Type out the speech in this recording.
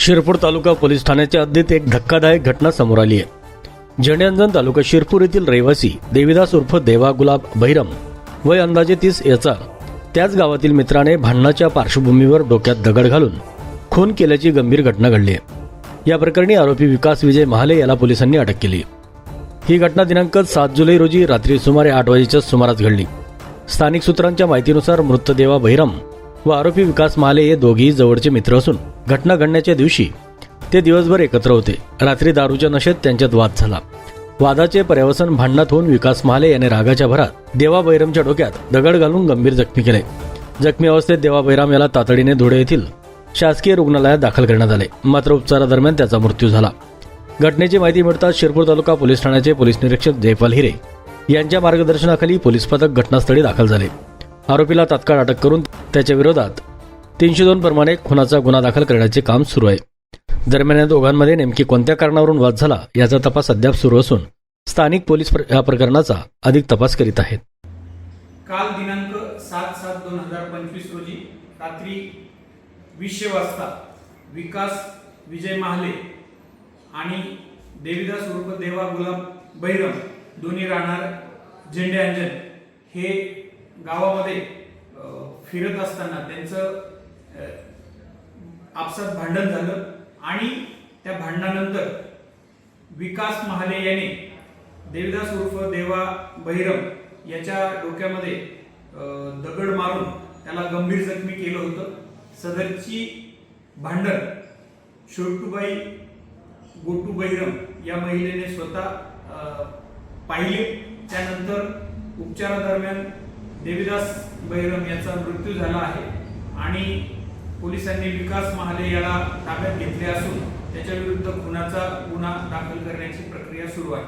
शिरपूर तालुका police ठाण्याच्या हद्दीत एक धक्कादायक घटना समोर आली आहे. झेंड्यांजन तालुका शिरपूर येथील रहिवासी देविदास उर्फ देवा गुलाब बहिरम वय अंदाजे तीस याचा त्याच गावातील मित्राने भांडणाच्या पार्श्वभूमीवर डोक्यात दगड घालून खून केल्याची गंभीर घटना घडली आहे. या प्रकरणी आरोपी विकास विजय महाले याला पोलिसांनी अटक केली ही घटना दिनांक सात जुलै रोजी रात्री सुमारे आठ वाजेच्या सुमारास घडली. स्थानिक सूत्रांच्या माहितीनुसार मृतदेवा बहिरम व आरोपी विकास महाले हे दोघेही जवळचे मित्र असून घटना घडण्याच्या दिवशी ते दिवसभर एकत्र होते. रात्री दारूच्या नशेत त्यांच्यात वाद झाला. वादाचे पर्यावसन भांडणात होऊन विकास महाले याने रागाच्या भरात देवा बैरमच्या डोक्यात दगड घालून गंभीर जखमी केले. जखमी अवस्थेत देवा बैराम याला तातडीने धुळे येथील शासकीय रुग्णालयात दाखल करण्यात आले. मात्र उपचारादरम्यान त्याचा मृत्यू झाला. घटनेची माहिती मिळताच शिरपूर तालुका पोलीस ठाण्याचे पोलीस निरीक्षक जयपाल हिरे यांच्या मार्गदर्शनाखाली पोलीस पथक घटनास्थळी दाखल झाले. आरोपीला तात्काळ अटक करून त्याच्या विरोधात तीनशे दोन प्रमाणे खुनाचा गुन्हा दाखल करण्याचे काम सुरू आहे. दरम्यान या दोघांमध्ये नेमकी कोणत्या कारणावरून वाद झाला याचा तपास अद्याप सुरू असून स्थानिक पोलीस या प्रकरणाचा अधिक तपास करीत आहेत. काल दिनांक सात सात दोन हजार पंचवीस रोजी रात्री वीसशे वाजता विकास विजय महाले आणि देवीदास उर्फ देवा गुलाब बैरम दोन्ही राहणार झेंडे अंजन हे गावामध्ये फिरत असताना त्यांचं आपसात भांडण झालं आणि त्या भांडणानंतर विकास महाले याने देविदास उर्फ देवा बहिरम याच्या डोक्यामध्ये दगड मारून त्याला गंभीर जखमी केलं होतं. सदरची भांडण शोटूबाई गोटू बहिरम या महिलेने स्वतः पाहिले. त्यानंतर उपचारादरम्यान देविदास बहिरम याचा मृत्यू झाला आहे आणि पोलिसांनी विकास महाले याला ताब्यात घेतले असून त्याच्या विरुद्ध खुनाचा गुन्हा दाखल करण्याची प्रक्रिया सुरू आहे.